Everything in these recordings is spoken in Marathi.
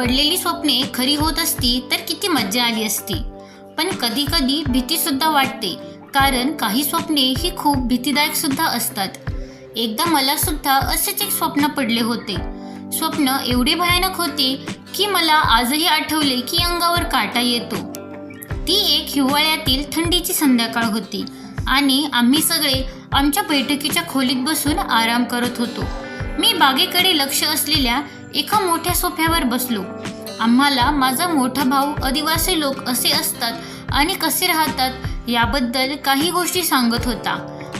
पडलेली स्वप्ने खरी होत असती तर किती मज्जा आली असती. पण कधी कधी भीती सुद्धा वाटते कारण काही स्वप्ने ही खूप भीतीदायक सुद्धा असतात. एकदा मला सुद्धा असेच एक स्वप्न पडले होते. स्वप्न एवढे भयानक होते की मला आजही आठवले की अंगावर काटा येतो. ती एक हिवाळ्यातील थंडीची संध्याकाळ होती आणि आम्ही सगळे आमच्या बैठकीच्या खोलीत बसून आराम करत होतो. मी बागेकडे लक्ष असलेल्या एका मोठ्या सोफ्यावर बसलो. आम्हाला माझा मोठा भाऊ आदिवासी लोक असे असतात आणि कसे राहतात याबद्दल काही गोष्टी सांगत होता.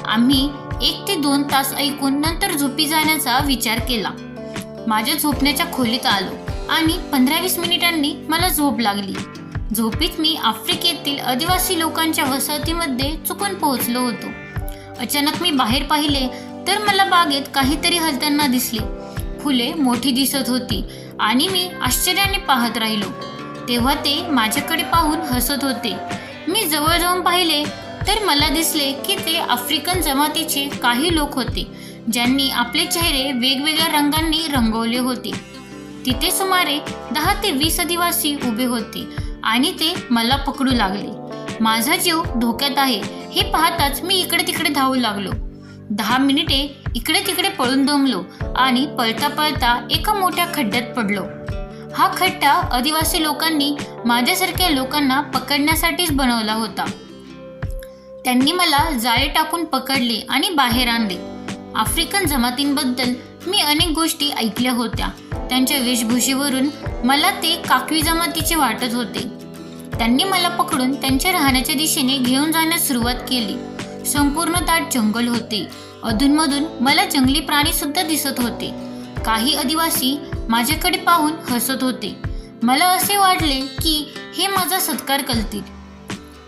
आम्ही एक ते दोन तास ऐकून नंतर झोपी जाण्याचा विचार केला. माझ्या झोपण्याच्या खोलीत आलो आणि पंधरा वीस मिनिटांनी मला झोप लागली. झोपीत मी आफ्रिकेतील आदिवासी लोकांच्या वसाहतीमध्ये चुकून पोहोचलो होतो. अचानक मी बाहेर पाहिले तर मला बागेत काहीतरी हलताना दिसले. फुले मोठी दिसत होती आणि मी आश्चर्याने पाहत राहिलो. तेव्हा ते माझ्याकडे पाहून हसत होते. मी जवळ जाऊन पाहिले तर मला दिसले की ते आफ्रिकन जमातीचे काही लोक होते ज्यांनी आपले चेहरे वेगवेगळ्या रंगांनी रंगवले होते. तिथे सुमारे दहा ते वीस आदिवासी उभे होते आणि ते मला पकडू लागले. माझा जीव धोक्यात आहे हे पाहताच मी इकडे तिकडे धावू लागलो. दहा मिनिटे इकडे तिकडे पळून दमलो आणि पळता पळता एका मोठ्या खड्ड्यात पडलो. हा खड्डा आदिवासी लोकांनी माझ्यासारख्या लोकांना पकडण्यासाठीच बनवला होता. त्यांनी मला जाळे टाकून पकडले आणि बाहेर आणले. आफ्रिकन जमातींबद्दल मी अनेक गोष्टी ऐकल्या होत्या. त्यांच्या वेशभूषेवरून मला ते काकवी जमातीचे वाटत होते. त्यांनी मला पकडून त्यांच्या राहण्याच्या दिशेने घेऊन जाण्यास सुरुवात केली. संपूर्ण दाट जंगल होते. अधूनमधून मला जंगली प्राणी सुद्धा दिसत होते. काही आदिवासी माझ्याकडे पाहून हसत होते. मला असे वाटले की हे माझा सत्कार करतील.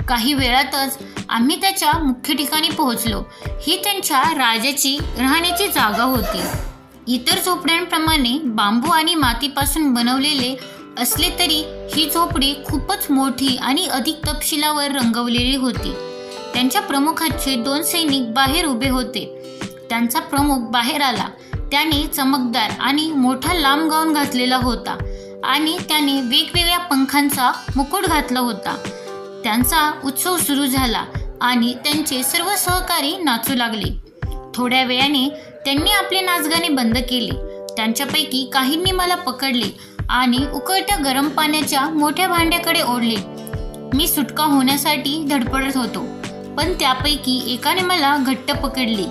काही वेळातच आम्ही त्याच्या मुख्य ठिकाणी पोहोचलो. ही त्यांच्या राजाची राहण्याची जागा होती. इतर झोपड्यांप्रमाणे बांबू आणि मातीपासून बनवलेले असले तरी ही झोपडी खूपच मोठी आणि अधिक तपशिलावर रंगवलेली होती. त्यांच्या प्रमुखाचे दोन सैनिक बाहेर उभे होते. त्यांचा प्रमुख बाहेर आला. त्याने चमकदार आणि मोठा लांब गाऊन घातलेला होता आणि त्याने वेगवेगळ्या पंखांचा मुकुट घातला होता. त्यांचा उत्सव सुरू झाला आणि त्यांचे सर्व सहकारी नाचू लागले. थोड्या वेळाने त्यांनी आपले नाचगाणे बंद केले. त्यांच्यापैकी काहींनी मला पकडले आणि उकळत्या गरम पाण्याच्या मोठ्या भांड्याकडे ओढले. मी सुटका होण्यासाठी धडपडत होतो. पण त्यापैकी एकाने मला घट्ट पकडले.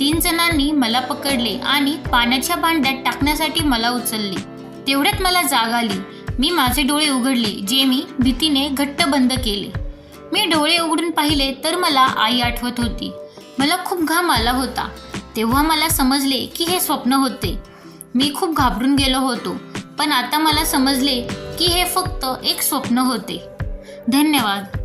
तीन जणांनी मला पकडले आणि पाण्याच्या भांड्यात टाकण्यासाठी मला उचलले. तेवढ्यात मला जाग आली. मी माझे डोळे उघडले जे मी भीतीने घट्ट बंद केले. मी डोळे उघडून पाहिले तर मला आई आठवत होती. मला खूप घाम आला होता. तेव्हा मला समजले की हे स्वप्न होते. मी खूप घाबरून गेलो होतो पण आता मला समजले की हे फक्त एक स्वप्न होते. धन्यवाद.